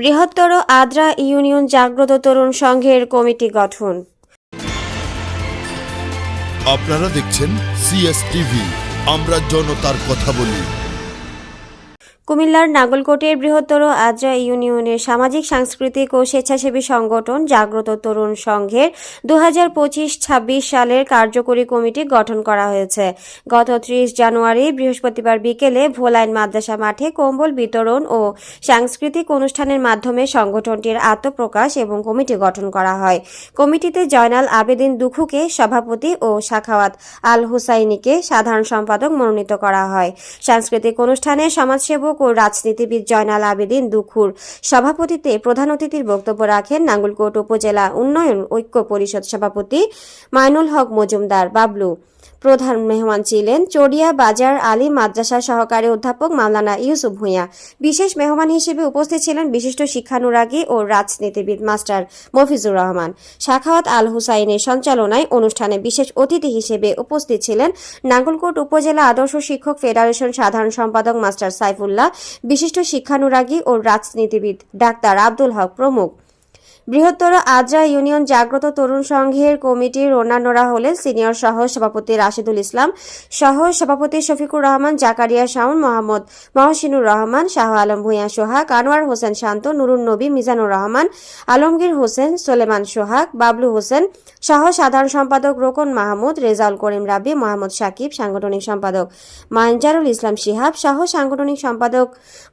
বৃহত্তর আদ্রা ইউনিয়ন জাগ্রত তরুণ সংঘের কমিটি গঠন। আপনারা দেখছেন সিএসটিভি আমরা জনতার কথা বলি। কুমিল্লার নাগলকোটের বৃহত্তর আদ্রা ইউনিয়নের সামাজিক, সাংস্কৃতিক ও স্বেচ্ছাসেবী সংগঠন জাগ্রত তরুণ সংঘের দু হাজার পঁচিশ ছাব্বিশ সালের কার্যকরী কমিটি গঠন করা হয়েছে। গত ত্রিশ জানুয়ারি বৃহস্পতিবার বিকেলে ভোলাইন মাদ্রাসা মাঠে কম্বল বিতরণ ও সাংস্কৃতিক অনুষ্ঠানের মাধ্যমে সংগঠনটির আত্মপ্রকাশ এবং কমিটি গঠন করা হয়। কমিটিতে জয়নাল আবেদিন দুখুকে সভাপতি ও শাখাওয়াত আল হুসাইনিকে সাধারণ সম্পাদক মনোনীত করা হয়। সাংস্কৃতিক অনুষ্ঠানে সমাজসেবক ও রাজনীতিবিদ জয়নাল আবেদিন দুখুর সভাপতিত্বে প্রধান অতিথির বক্তব্য রাখেন নাঙ্গলকোট উপজেলা উন্নয়ন ঐক্য পরিষদ সভাপতি মাইনুল হক মজুমদার বাবলু। প্রধান মেহমান ছিলেন চড়িয়া বাজার আলী মাদ্রাসা সহকারী অধ্যাপক মাওলানা ইউসুফ ভূঁইয়া। বিশেষ মেহমান হিসেবে উপস্থিত ছিলেন বিশিষ্ট শিক্ষানুরাগী ও রাজনীতিবিদ মাস্টার মফিজুর রহমান। শাখাওয়াত আল হুসাইনের সঞ্চালনায় অনুষ্ঠানে বিশেষ অতিথি হিসেবে উপস্থিত ছিলেন নাঙ্গলকোট উপজেলা আদর্শ শিক্ষক ফেডারেশন সাধারণ সম্পাদক মাস্টার সাইফুল্লাহ বিশিষ্ট শিক্ষানুরাগী ও রাজনীতিবিদ ডাক্তার আব্দুল হক প্রমুখ। বৃহত্তর আদ্রা ইউনিয়ন জাগ্রত তরুণ সংঘের কমিটির অন্যান্যরা হলেন সিনিয়র সহ সভাপতি রাশিদুল ইসলাম, সহ সভাপতি শফিকুর রহমান, জাকারিয়া শাওন, মোহাম্মদ মহসিনুর রহমান, শাহ আলম ভূঁইয়া সোহাগ, আনোয়ার হোসেন শান্ত, নুরুন নবী, মিজানুর রহমান, আলমগীর হোসেন, সোলেমান সোহাগ, বাবলু হোসেন, সহ সাধারণ সম্পাদক রোকন মাহমুদ, রেজাউল করিম রাব্বি, মোহাম্মদ সাকিব, সাংগঠনিক সম্পাদক মানজারুল ইসলাম শিহাব, সহ সাংগঠনিক সম্পাদক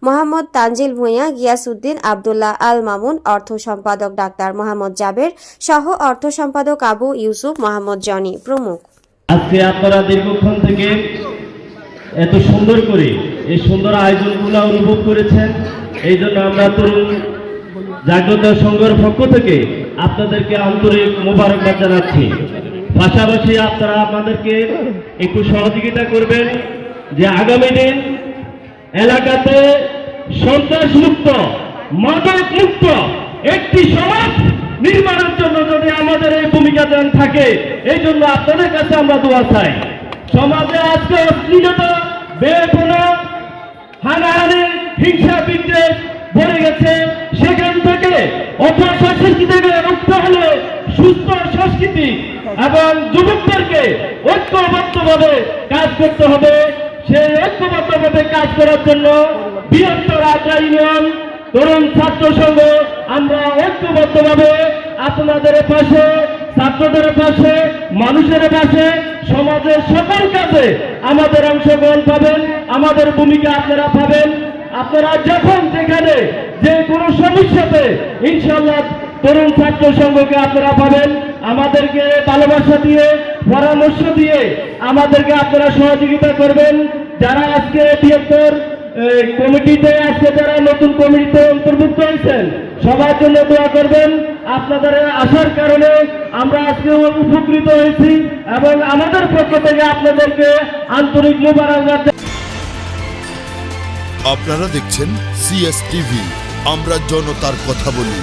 মোহাম্মদ তানজিল ভূঁইয়া, গিয়াসউদ্দিন আবদুল্লাহ আল মামুন, অর্থ সম্পাদক ডাক্তার মোহাম্মদ জাবের সহ অর্থ সম্পাদক আবু ইউসুফ মোহাম্মদ জনি প্রমুখ। আজকে আপনারা দীর্ঘক্ষণ থেকে এত সুন্দর করে এই সুন্দর আয়োজনগুলো অনুভব করেছেন। এই জন্য আমরা তরুণ জাগ্রত সংঘের পক্ষ থেকে আপনাদেরকে আন্তরিক মোবারকবাদ জানাচ্ছি। পাশাপাশি আপনারা আমাদেরকে একটু সহযোগিতা করবেন যে আগামী দিন এলাকাতে সন্ত্রাস মুক্ত, মাদক মুক্ত একটি সমাজ নির্মাণের জন্য যদি আমাদের এই ভূমিকা দেন থাকে, এই জন্য আপনাদের কাছে আমরা দোয়া চাই। সমাজে আজকে অশ্লীলতা বেপনা হানাহানি, হিংসা, বিদ্বেষ ভরে গেছে। সেখান থেকে অপসংস্কৃতি থেকে মুক্ত হলে সুস্থ সংস্কৃতি এবং যুবকদেরকে ঐক্যবদ্ধভাবে কাজ করতে হবে। সেই ঐক্যবদ্ধভাবে কাজ করার জন্য বৃহত্তর আদ্রা ইউনিয়ন তরুণ ছাত্র সংঘ, আমরা ঐক্যবদ্ধভাবে আপনাদের পাশে, ছাত্রদের পাশে, মানুষের পাশে, সমাজের সকল কাজে আমাদের অংশগ্রহণ পাবেন, আমাদের ভূমিকা আপনারা পাবেন। আপনারা যখন যেখানে যে কোনো সমস্যাতে ইনশাল্লাহ তরুণ ছাত্র সংঘকে আপনারা পাবেন। আমাদেরকে ভালোবাসা দিয়ে, পরামর্শ দিয়ে আমাদেরকে আপনারা সহযোগিতা করবেন। যারা আজকে বৃহত্তর কমিটিতে আজকে যারা নতুন কমিটিতে অন্তর্ভুক্ত হয়েছেন, সবার জন্য দোয়া করবেন। আপনাদের আসার কারণে আমরা আজকে উপকৃত হয়েছি এবং আমাদের পক্ষ থেকে আপনাদেরকে আন্তরিক মোবারকবাদ আপনারা দেখছেন সিএস টিভি আমরা জনতার কথা বলি।